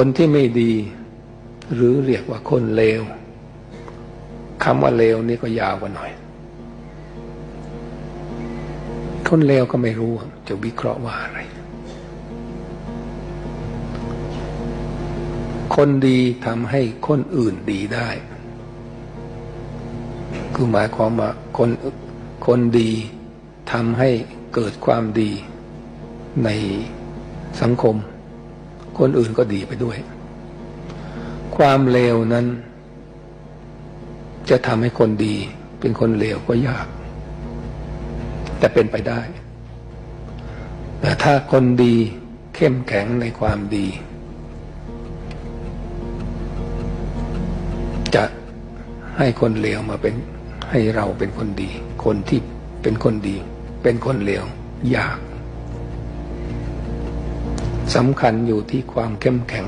คนที่ไม่ดี หรือเรียกว่าคนเลวคำว่าเลวนี่ก็ยาวกว่าหน่อย คนเลวก็ไม่รู้จะวิเคราะห์ว่าอะไร คนดีทำให้คนอื่นดีได้ คือหมายความว่าคนคนดีทำให้เกิดความดีในสังคม คนอื่นก็ดีไปด้วย ความเลวนั้น จะทำให้คนดี เป็นคนเลวก็ยาก แต่เป็นไปได้ แต่ถ้าคนดีเข้มแข็งในความดี จะให้คนเลวมาเป็นให้เราเป็นคนดี คนที่เป็นคนดี เป็นคนเลวยาก สำคัญอยู่ที่ความเข้มแข็ง